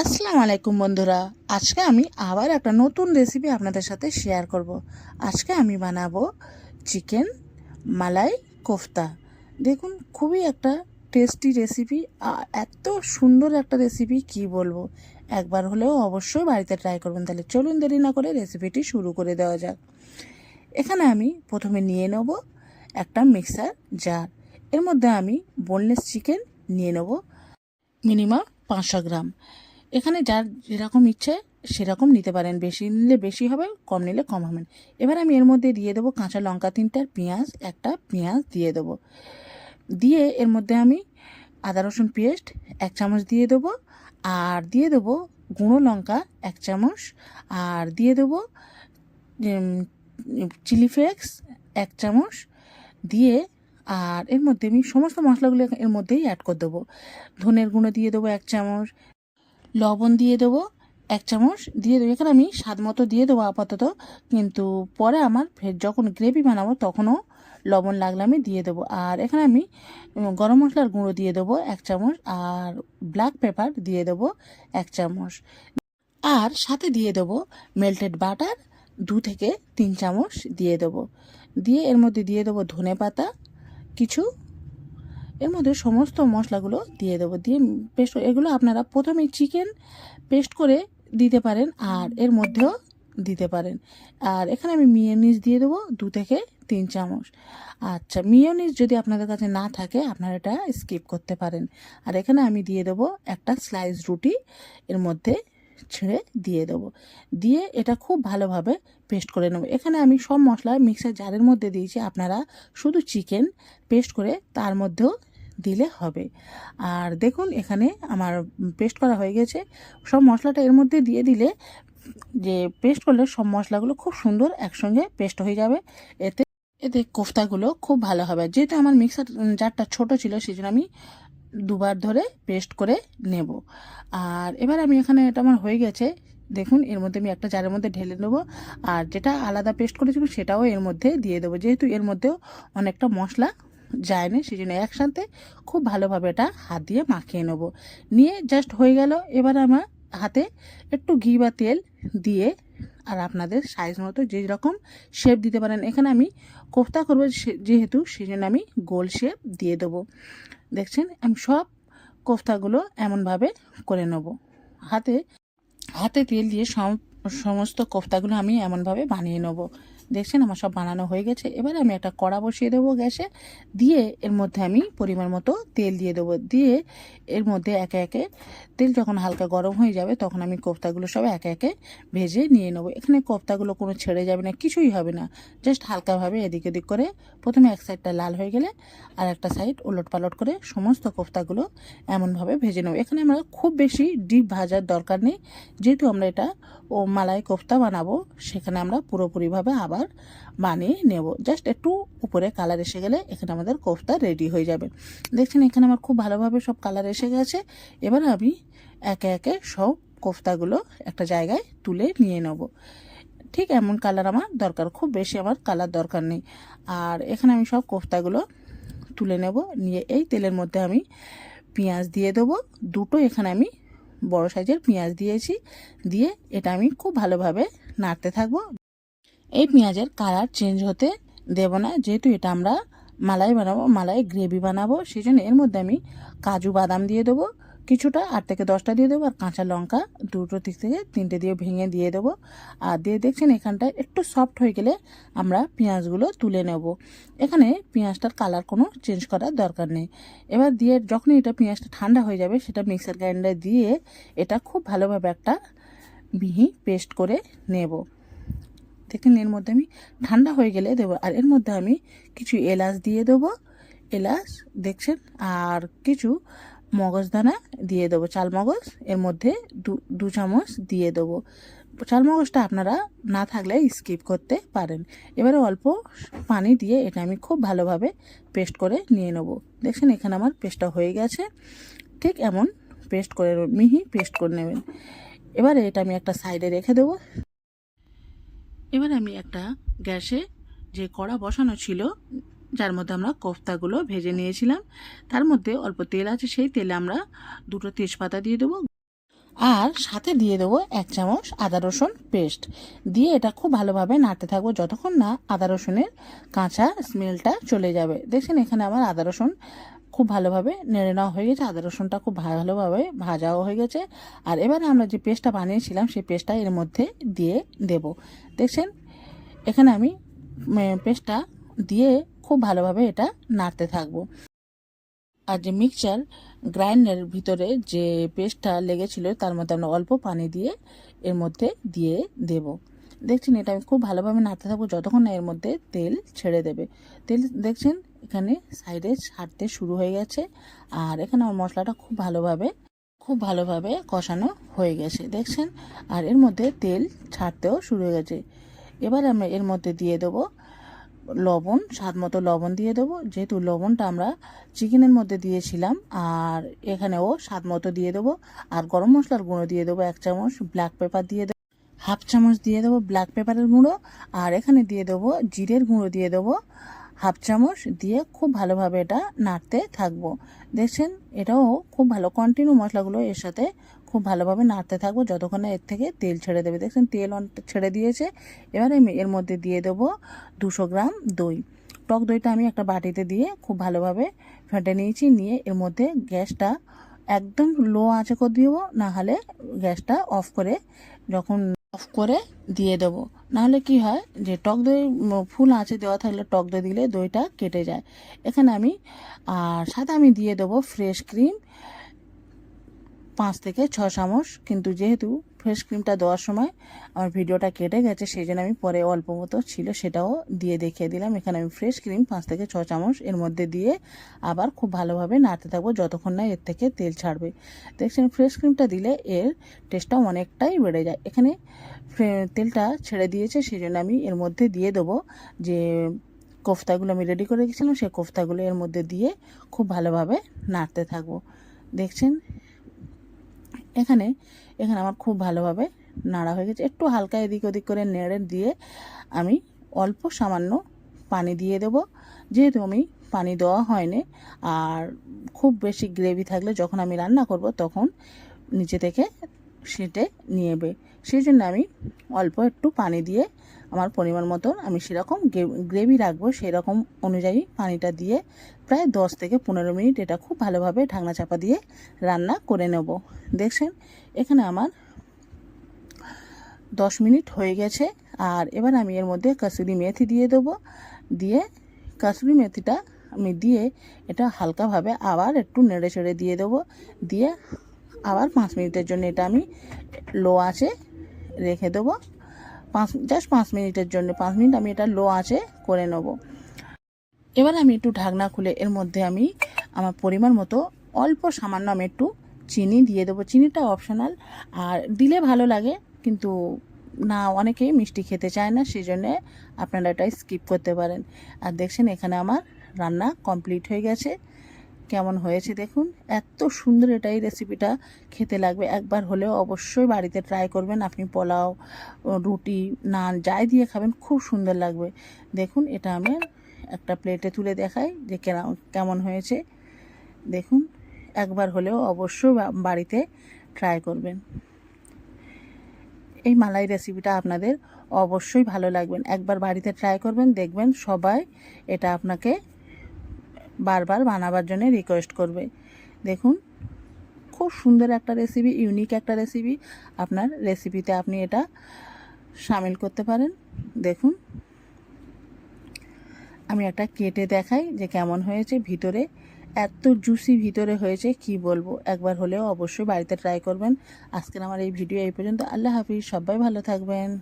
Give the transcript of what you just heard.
আসসালামু আলাইকুম বন্ধুরা। আজকে আমি আবার একটা নতুন রেসিপি আপনাদের সাথে শেয়ার করব। আজকে আমি বানাবো চিকেন মালাই কোফতা। দেখুন, খুবই একটা টেস্টি রেসিপি এত সুন্দর একটা রেসিপি কি বলব? একবার হলেও অবশ্যই বাড়িতে ট্রাই করবেন। তাহলে চলুন দেরি না করে রেসিপিটি শুরু করে দেওয়া যাক। এখানে আমি প্রথমে নিয়ে নেব একটা মিক্সার জার এর মধ্যে আমি বোনলেস চিকেন নিয়ে নেব। মিনিমাম পাঁচশো গ্রাম। এখানে যার যেরকম ইচ্ছে সেরকম নিতে পারেন। বেশি নিলে বেশি হবে, কম নিলে কম হবে। এবার আমি এর মধ্যে দিয়ে দেবো কাঁচা লঙ্কা তিনটার পেঁয়াজ একটা, পেঁয়াজ দিয়ে দেবো। দিয়ে এর মধ্যে আমি আদা, রসুন পেস্ট এক চামচ দিয়ে দেবো। আর দিয়ে দেবো গুঁড়ো লঙ্কা এক চামচ। আর দিয়ে দেবো চিলি ফ্লেক্স এক চামচ। দিয়ে আর এর মধ্যে আমি সমস্ত মশলাগুলো এর মধ্যেই অ্যাড করে দেবো। ধনের গুঁড়ো দিয়ে দেবো এক চামচ। লবণ দিয়ে দেবো, এক চামচ দিয়ে দেবো। এখানে আমি স্বাদ মতো দিয়ে দেবো আপাতত, কিন্তু পরে আমার ফের যখন গ্রেভি বানাবো তখনও লবণ লাগলে আমি দিয়ে দেবো। আর এখানে আমি গরম মশলার গুঁড়ো দিয়ে দেবো এক চামচ, আর ব্ল্যাক পেপার দিয়ে দেবো এক চামচ। আর সাথে দিয়ে দেবো মেল্টেড বাটার দু থেকে তিন চামচ দিয়ে দেবো। দিয়ে এর মধ্যে দিয়ে দেবো ধনে পাতা, কিছু এর মধ্যে সমস্ত মশলাগুলো দিয়ে দেবো। দিয়ে পেস্ট এগুলো আপনারা প্রথমে চিকেন পেস্ট করে দিতে পারেন আর এর মধ্যেও দিতে পারেন। আর এখানে আমি মিয়োনিজ দিয়ে দেবো দু থেকে তিন চামচ। আচ্ছা মিয়োনিজ যদি আপনাদের কাছে না থাকে, আপনারা এটা স্কিপ করতে পারেন। আর এখানে আমি দিয়ে দেবো একটা স্লাইস রুটি। এর মধ্যে ছেড়ে দিয়ে দেবো। দিয়ে এটা খুব ভালোভাবে পেস্ট করে নেব। এখানে আমি সব মশলা মিক্সার জারের মধ্যে দিয়েছি। আপনারা শুধু চিকেন পেস্ট করে তার মধ্যেও দিলে হবে। আর দেখুন, এখানে আমার পেস্ট করা হয়ে গেছে। সব মশলাটা এর মধ্যে দিয়ে দিলে যে পেস্ট করলে সব মশলাগুলো খুব সুন্দর একসঙ্গে পেস্ট হয়ে যাবে। এতে এতে কোফতাগুলো খুব ভালো হবে। যেহেতু আমার মিক্সার জারটা ছোট ছিল সেই জন্য আমি দুবার ধরে পেস্ট করে নেব। আর এবার আমি এখানে এটা আমার হয়ে গেছে। দেখুন, এর মধ্যে আমি একটা জারের মধ্যে ঢেলে নেব। আর যেটা আলাদা পেস্ট করেছিল সেটাও এর মধ্যে দিয়ে দেবো। যেহেতু এর মধ্যেও অনেকটা মশলা যায় না সেই জন্য একসাথে খুব ভালোভাবে এটা হাত দিয়ে মাখিয়ে নেব। নিয়ে জাস্ট হয়ে গেল। এবার আমার হাতে একটু ঘি বা তেল দিয়ে আর আপনাদের সাইজ মতো যে রকম শেপ দিতে পারেন। এখানে আমি কোফতা করব যেহেতু সেই জন্য আমি গোল শেপ দিয়ে দেবো। দেখছেন? আমি সব কোফতাগুলো এমনভাবে করে নেব। হাতে হাতে তেল দিয়ে সমস্ত কোফতাগুলো আমি এমনভাবে বানিয়ে নেব। দেখছেন আমার সব বানানো হয়ে গেছে। এবার আমি একটা কড়া বসিয়ে দেবো গ্যাসে। দিয়ে এর মধ্যে আমি পরিমাণ মতো তেল দিয়ে দেবো। দিয়ে এর মধ্যে একে একে তেল যখন হালকা গরম হয়ে যাবে তখন আমি কোফতাগুলো সব একে একে ভেজে নিয়ে নেব। এখানে কোফতাগুলো কোনো ছেড়ে যাবে না, কিছুই হবে না। জাস্ট হালকাভাবে এদিক ওদিক করে প্রথমে এক সাইডটা লাল হয়ে গেলে আর একটা সাইড ওলট পালট করে সমস্ত কোফতাগুলো এমনভাবে ভেজে নেব। এখানে আমরা খুব বেশি ডিপ ভাজার দরকার নেই। যেহেতু আমরা এটা ও মালাই কোফতা বানাবো, সেখানে আমরা পুরোপুরিভাবে আবার বানিয়ে নেব। জাস্ট একটু উপরে কালার এসে গেলে এখানে আমাদের কোফতা রেডি হয়ে যাবে। দেখছেন, এখানে আমার খুব ভালোভাবে সব কালার এসে গেছে। এবার আমি একে একে সব কোফতাগুলো একটা জায়গায় তুলে নিয়ে নেব। ঠিক এমন কালার আমার দরকার, খুব বেশি আমার কালার দরকার নেই। আর এখানে আমি সব কোফতাগুলো তুলে নেব। নিয়ে এই তেলের মধ্যে আমি পেঁয়াজ দিয়ে দেবো। দুটো এখানে আমি বড় সাইজের পেঁয়াজ দিয়েছি। দিয়ে এটা আমি খুব ভালোভাবে নাড়তে থাকব। এই পেঁয়াজের কালার চেঞ্জ হতে দেব না। যেহেতু এটা আমরা মালাই বানাবো, মালাই গ্রেভি বানাবো সেই জন্য এর মধ্যে আমি কাজু বাদাম দিয়ে দেবো, কিছুটা আট থেকে দশটা দিয়ে দেবো, আর কাঁচা লঙ্কা দুটো দিক থেকে তিনটে দিয়ে ভেঙে দিয়ে দেবো। আর দিয়ে দেখছেন এখানটায় একটু সফট হয়ে গেলে আমরা পেঁয়াজগুলো তুলে নেব। এখানে পেঁয়াজটার কালার কোনো চেঞ্জ করার দরকার নেই। এবার দিয়ে যখনই এটা পেঁয়াজটা ঠান্ডা হয়ে যাবে, সেটা মিক্সার গ্রাইন্ডার দিয়ে এটা খুব ভালোভাবে একটা মিহি পেস্ট করে নেব। দেখেন এর মধ্যে আমি ঠান্ডা হয়ে গেলে দেবো। আর এর মধ্যে আমি কিছু এলাচ দিয়ে দেবো। এলাচ, দেখছেন? আর কিছু মগজদানা দিয়ে দেবো, চাল মগজ। এর মধ্যে দু চামচ দিয়ে দেবো। চাল মগজটা আপনারা না থাকলে স্কিপ করতে পারেন। এবারে অল্প পানি দিয়ে এটা আমি খুব ভালোভাবে পেস্ট করে নিয়ে নেব। দেখছেন? এখানে আমার পেস্টটা হয়ে গেছে। ঠিক এমন পেস্ট করে, মিহি পেস্ট করে নেবেন। এবারে এটা আমি একটা সাইডে রেখে দেবো। এবার আমি একটা গ্যাসে যে কড়া বসানো ছিল, যার মধ্যে আমরা কোফতাগুলো ভেজে নিয়েছিলাম, তার মধ্যে অল্প তেল আছে, সেই তেলে আমরা দুটো তেজপাতা দিয়ে দেবো আর সাথে দিয়ে দেবো এক চামচ আদা রসুন পেস্ট। দিয়ে এটা খুব ভালোভাবে নাড়তে থাকব যতক্ষণ না আদা রসুনের কাঁচা স্মেলটা চলে যাবে। দেখছেন এখানে আমার আদা রসুন খুব ভালোভাবে নেড়ে নেওয়া হয়ে গেছে। আদা রসুনটা খুব ভালোভাবে ভাজাও হয়ে গেছে। আর এবারে আমরা যে পেস্টটা বানিয়েছিলাম, সেই পেস্টটা এর মধ্যে দিয়ে দেব। দেখছেন? এখানে আমি পেস্টটা দিয়ে খুব ভালোভাবে এটা নাড়তে থাকব। আর যে মিক্সচার গ্রাইন্ডারের ভিতরে যে পেস্টটা লেগেছিল, তার মধ্যে আমরা অল্প পানি দিয়ে এর মধ্যে দিয়ে দেব। দেখছেন? এটা আমি খুব ভালোভাবে নাড়তে থাকব যতক্ষণ না এর মধ্যে তেল ছেড়ে দেবে। তেল, দেখছেন? এখানে সাইডে ছাড়তে শুরু হয়ে গেছে। আর এখানে আমার মশলাটা খুব ভালোভাবে খুব ভালোভাবে কষানো হয়ে গেছে, দেখছেন? আর এর মধ্যে তেল ছাড়তেও শুরু হয়ে গেছে। এবার আমরা এর মধ্যে দিয়ে দেবো লবণ, স্বাদ মতো লবণ দিয়ে দেবো। যেহেতু লবণটা আমরা চিকেনের মধ্যে দিয়েছিলাম, আর এখানেও স্বাদ মতো দিয়ে দেবো। আর গরম মশলার গুঁড়ো দিয়ে দেবো এক চামচ ব্ল্যাক পেপার দিয়ে দেবো, হাফ চামচ দিয়ে দেবো ব্ল্যাক পেপারের গুঁড়ো। আর এখানে দিয়ে দেবো জিরের গুঁড়ো দিয়ে দেবো। হাফ চামচ দিয়ে খুব ভালোভাবে এটা নাড়তে থাকব। দেখছেন, এটাও খুব ভালো কন্টিনিউ মশলাগুলো এর সাথে খুব ভালোভাবে নাড়তে থাকব যতক্ষণ এর থেকে তেল ছেড়ে দেবে। দেখছেন, তেল ছেড়ে দিয়েছে। এবার আমি এর মধ্যে দিয়ে দেবো দুশো গ্রাম দই। টক দইটা আমি একটা বাটিতে দিয়ে খুব ভালোভাবে ফেটে নিয়েছি, নিয়ে এর মধ্যে গ্যাসটা একদম লো আঁচে করে দিব, না হলে গ্যাসটা অফ করে যখন অফ করে দিয়ে দেবো। নাহলে কি হয় যে টক দই ফুল আঁচে দেওয়া থাকলে টক দই দিলে দইটা কেটে যায়। এখানে আমি আর সাথে আমি দিয়ে দেবো ফ্রেশ ক্রিম পাঁচ থেকে ছ চামচ। কিন্তু যেহেতু ফ্রেশ ক্রিমটা দেওয়ার সময় আমার ভিডিওটা কেটে গেছে, সেই জন্য আমি পরে অল্প মতো ছিল, সেটাও দিয়ে দেখিয়ে দিলাম। এখানে আমি ফ্রেশ ক্রিম পাঁচ থেকে ছ চামচ এর মধ্যে দিয়ে আবার খুব ভালোভাবে নাড়তে থাকব, যতক্ষণ না এর থেকে তেল ছাড়বে। দেখছেন ফ্রেশ ক্রিমটা দিলে এর টেস্টটা অনেকটাই বেড়ে যায়। এখানে তেলটা ছেড়ে দিয়েছে, সেই জন্য আমি এর মধ্যে দিয়ে দেবো যে কোফতাগুলো আমি রেডি করে রেখেছিলাম, সেই কোফতাগুলো এর মধ্যে দিয়ে খুব ভালোভাবে নাড়তে থাকব। দেখছেন এখানে এখানে আমার খুব ভালোভাবে নাড়া হয়ে গেছে। একটু হালকা এদিক ওদিক করে নেড়ে দিয়ে আমি অল্প সামান্য পানি দিয়ে দেব। যেহেতু আমি পানি দেওয়া হয়নি, আর খুব বেশি গ্রেভি থাকলে যখন আমি রান্না করব তখন নিচে থেকে সেটে নিয়েবে সেই জন্য আমি অল্প একটু পানি দিয়ে আমার পরিমাণ মতো আমি সেরকম গ্রেভি রাখব সেরকম অনুযায়ী পানিটা দিয়ে প্রায় দশ থেকে পনেরো মিনিট এটা খুব ভালোভাবে ঢাকনা চাপা দিয়ে রান্না করে নেব। দেখছেন? এখানে আমার দশ মিনিট হয়ে গেছে আর এবার আমি এর মধ্যে কাসুরি মেথি দিয়ে দেবো। দিয়ে কাসুরি মেথিটা আমি দিয়ে এটা হালকাভাবে আবার একটু নেড়ে চেড়ে দিয়ে দেবো। দিয়ে আবার পাঁচ মিনিটের জন্য এটা আমি লো আছে রেখে দেবো। পাঁচ জাস্ট পাঁচ মিনিটের জন্য, পাঁচ মিনিট আমি এটা লো আছে করে নেব। এবার আমি একটু ঢাকনা খুলে এর মধ্যে আমি আমার পরিমাণ মতো অল্প সামান্য আমি একটু চিনি দিয়ে দেবো। চিনিটা অপশনাল আর দিলে ভালো লাগে, কিন্তু না, অনেকেই মিষ্টি খেতে চায় না সেই জন্যে আপনারা এটাই স্কিপ করতে পারেন। আর দেখছেন এখানে আমার রান্না কমপ্লিট হয়ে গেছে। কেমন হয়েছে দেখুন। এত সুন্দর এটা এই রেসিপিটা খেতে লাগবে। একবার হলেও অবশ্যই বাড়িতে ট্রাই করবেন। আপনি পোলাও, রুটি, নান যাই দিয়ে খাবেন, খুব সুন্দর লাগবে। দেখুন, এটা আমি একটা প্লেটে তুলে দেখাই যে কেমন হয়েছে। দেখুন, একবার হলেও অবশ্যই বাড়িতে ট্রাই করবেন। এই মালাই রেসিপিটা আপনাদের অবশ্যই ভালো লাগবেন। একবার বাড়িতে ট্রাই করবেন, দেখবেন সবাই এটা আপনাকে বারবার বানাবার জন্য রিকোয়েস্ট করবে। দেখুন, খুব সুন্দর একটা রেসিপি ইউনিক একটা রেসিপি আপনার রেসিপিতে আপনি এটা সামিল করতে পারেন। দেখুন, আমি একটা কেটে দেখাই যে কেমন হয়েছে ভিতরে। এত জুসি ভিতরে হয়েছে, কি বলব? একবার হলেও অবশ্যই বাড়িতে ট্রাই করবেন। আজকের আমার এই ভিডিও এই পর্যন্ত। আল্লাহ হাফিজ, সবাই ভালো থাকবেন।